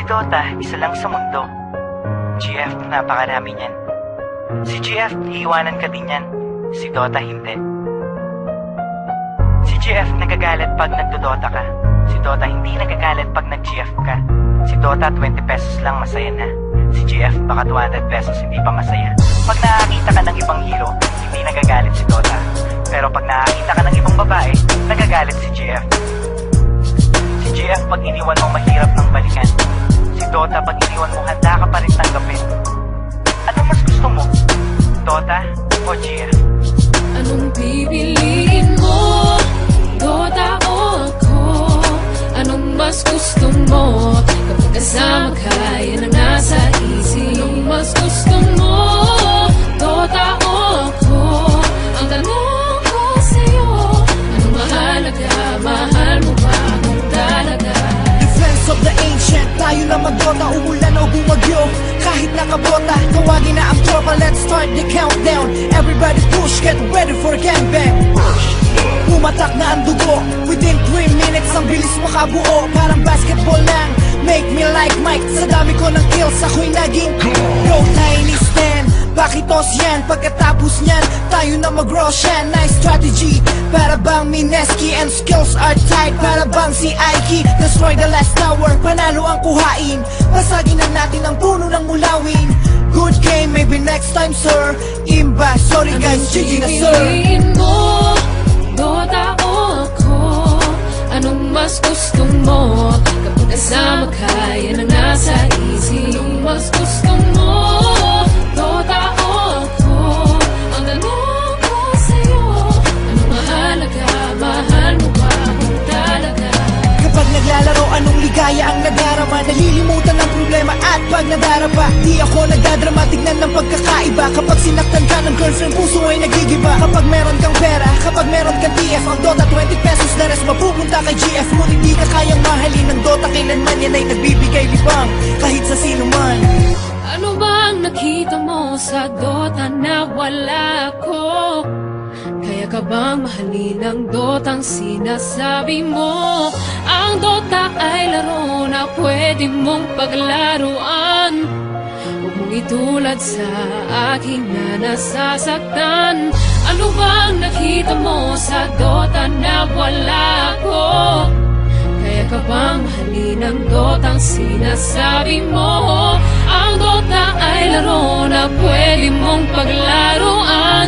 Si Dota, isa lang sa mundo. GF, napakarami niyan. Si GF, iiwanan ka din yan. Si Dota, hindi. Si GF, nagagalit pag nagdodota ka. Si Dota, hindi nagagalit pag nag-GF ka. Si Dota, 20 pesos lang, masaya na. Si GF, baka 200 pesos, hindi pa masaya. Pag nakakita ka ng ibang hero, hindi nagagalit si Dota. Pero pag nakakita ka ng ibang babae, nagagalit si GF. Si GF, pag iniwan mo, mahirap ng balikan. Dota, pag iniwan mo, handa ka pa rin tanggapin. Ano mas gusto mo? Dota o GF? Anong pipiliin mo? Dota o ako? Anong mas gusto mo? Tayo na magdota, umulan o bumagyo. Kahit nakabota, tawagin na ang tropa. Let's start the countdown. Everybody push, get ready for gangbang. Pumatak na ang dugo. Within 3 minutes, ang bilis makabuo. Parang basketball lang. Make me like Mike. Sa dami ko ng kills, ako'y naging Go yan Pagkatapos niyan Tayo na mag-Roshan Nice strategy Para bang Mineski And skills are tight. Para bang si Aiki Destroy the last tower. Panalo ang kuhain Pasagin na natin ang puno ng mulawin. Good game Maybe next time sir. Imba Sorry guys GG na sir. mo, Dota o ako? Anong mas gusto mo? Kapag kasama ka, yan ang nasa isip pagkakaiba Kapag sinaktan ka ng girlfriend, puso ay nagigiba Kapag meron kang pera, kapag meron kang TF Ang Dota 20 pesos, na rest mapupunta kay GF Ngunit di ka kayang mahalin ng Dota Kailanman yan ay nagbibigay libang Kahit sa sino man Ano bang nakita mo sa Dota na wala ko? Kaya ka bang mahalin ang Dotang sinasabi mo? Ang Dota ay laro na pwede mong paglaruan Mong itulad sa akin na nasasaktan Ano bang nakita mo sa Dota na wala ko? Kaya ka bang mahalin ang Dotang sinasabi mo? Ang Dota ay laro na pwede mong paglaruan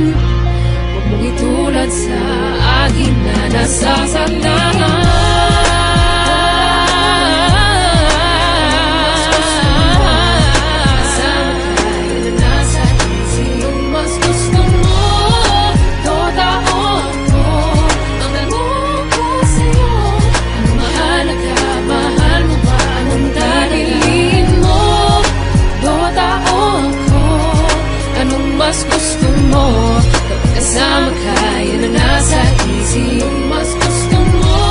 mas gusto mo Kapag kasama ka, yan ang nasa isip mas gusto mo,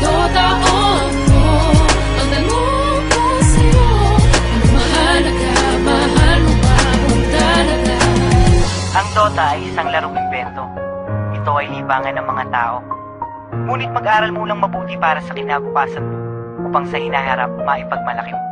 Dota o ako Ang tanong ko sa'yo Anong mahalaga, mahal mo ba kung talaga Ang Dota ay isang larong invento. Ito ay libangan ng mga tao. Ngunit mag-aral mo lang mabuti para sa kinabukasan mo upang sa hinaharap maipagmalaki mo.